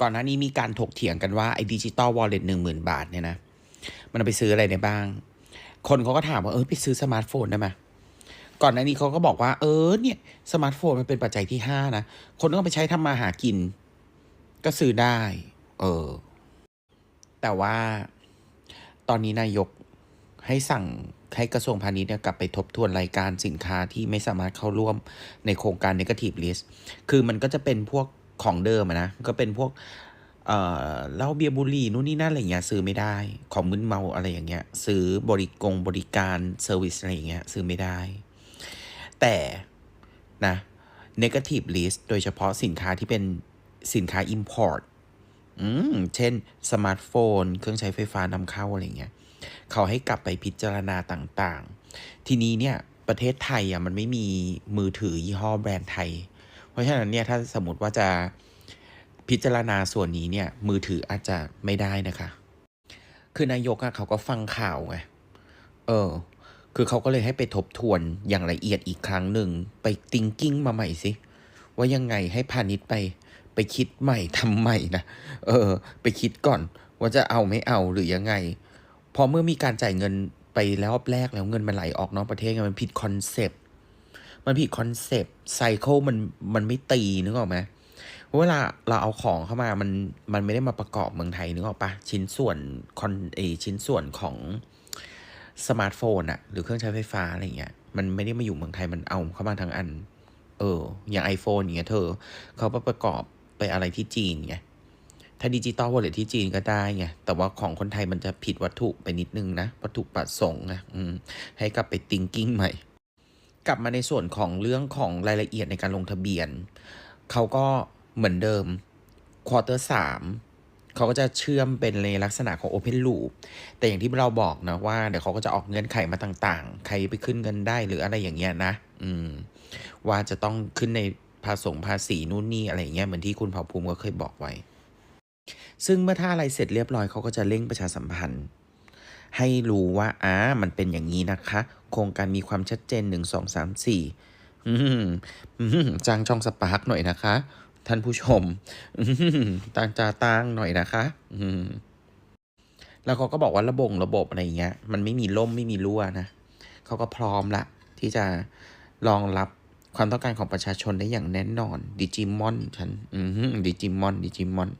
ก่อนหน้านี้มีการถกเถียงกันว่าไอ้ดิจิตอลวอลเล็ตหนึ่งหมื่นบาทเนี่ยนะมันไปซื้ออะไรได้บ้าง คนเขาก็ถามว่าเออไปซื้อสมาร์ทโฟนได้ไหมก่อนหน้านี้เขาก็บอกว่าเออเนี่ยสมาร์ทโฟนมันเป็นปัจจัยที่ห้านะ คนต้องไปใช้ทำมาหากิน ก็ซื้อได้ เออ แต่ว่าตอนนี้นายกให้สั่งให้กระทรวงพาณิชย์เนี่ยกลับไปทบทวนรายการสินค้าที่ไม่สามารถเข้าร่วมในโครงการ Negative List คือมันก็จะเป็นพวก ของเดิมอะนะก็เป็นพวกเอ่อเหล้าเบียร์บุหรี่นู่นนี่นั่นอะไรเงี้ยซื้อไม่ได้ ของมึนเมาอะไรอย่างเงี้ย ซื้อบริกงบริการเซอร์วิสอะไรอย่างเงี้ยซื้อไม่ได้ แต่นะ negative list โดยเฉพาะสินค้าที่เป็นสินค้า import อืม เช่น สมาร์ทโฟน เครื่องใช้ไฟฟ้านำเข้าอะไรเงี้ย เขาให้กลับไปพิจารณาต่าง ๆ ทีนี้เนี่ย ประเทศไทยอะมันไม่มีมือถือยี่ห้อแบรนด์ไทย เพราะฉะนั้นเนี่ยถ้าสมมติว่าจะพิจารณาส่วนนี้เนี่ยมือถืออาจจะไม่ได้นะคะ คือนายกอะเขาก็ฟังข่าวไงเออ คือเขาก็เลยให้ไปทบทวนอย่างละเอียดอีกครั้งหนึ่งไปติงกิ้งมาใหม่สิ ว่ายังไงให้พาณิชย์ไปไปคิดใหม่ทำใหม่นะเออ ไปคิดก่อนว่าจะเอาไม่เอาหรือยังไง พอเมื่อมีการจ่ายเงินไปแล้วรอบแรกแล้วเงินมันไหลออกนอกประเทศมันผิดคอนเซปต์ มันผิดคอนเซปต์ไซเคิลมันมันไม่ตีนึกออกไหมเพราะเวลาเราเอาของเข้ามามันมันไม่ได้มาประกอบเมืองไทยนึกออกปะชิ้นส่วนคอนเอชิ้นส่วนของสมาร์ทโฟนอะหรือเครื่องใช้ไฟฟ้าอะไรเงี้ยมันไม่ได้มาอยู่เมืองไทยมันเอาเข้ามาทั้งอัน เออ อย่าง iPhone อย่างเงี้ยเธอ เขาไปประกอบไปอะไรที่จีนไงถ้าดิจิตอลวอลเล็ตที่จีนก็ได้ไง แต่ว่าของคนไทยมันจะผิดวัตถุไปนิดนึงนะ วัตถุประสงค์นะให้กลับไปติงกิ้งใหม่ กลับมาในส่วนของเรื่องของรายละเอียดในการลงทะเบียน เขาก็เหมือนเดิมควอเตอร์สามเขาก็จะเชื่อมเป็นในลักษณะของ Open Loop แต่อย่างที่เราบอกนะว่าเดี๋ยวเขาก็จะออกเงื่อนไขมาต่างๆ ใครไปขึ้นเงินได้หรืออะไรอย่างเงี้ยนะ อืม ว่าจะต้องขึ้นในภาษงภาษีนู่นนี่อะไรเงี้ยเหมือนที่คุณเผ่าภูมิก็เคยบอกไว้ ซึ่งเมื่อถ้าอะไรเสร็จเรียบร้อยเขาก็จะเร่งประชาสัมพันธ์ ให้รู้ว่าอ่ามันเป็นอย่างนี้นะคะ โครงการมีความชัดเจนหนึ่งสองสามสี่อืมจ้างช่องสปาร์กหน่อยนะคะ ท่านผู้ชมต่างจาตั้งหน่อยนะคะอืมแล้วเขาก็บอกว่าระบบระบบอะไรเงี้ย มันไม่มีล่มไม่มีรั่วนะเขาก็พร้อมละ ที่จะรองรับความต้องการของประชาชนได้อย่างแน่นอนดิจิมอนฉันดิจิมอนดิจิมอน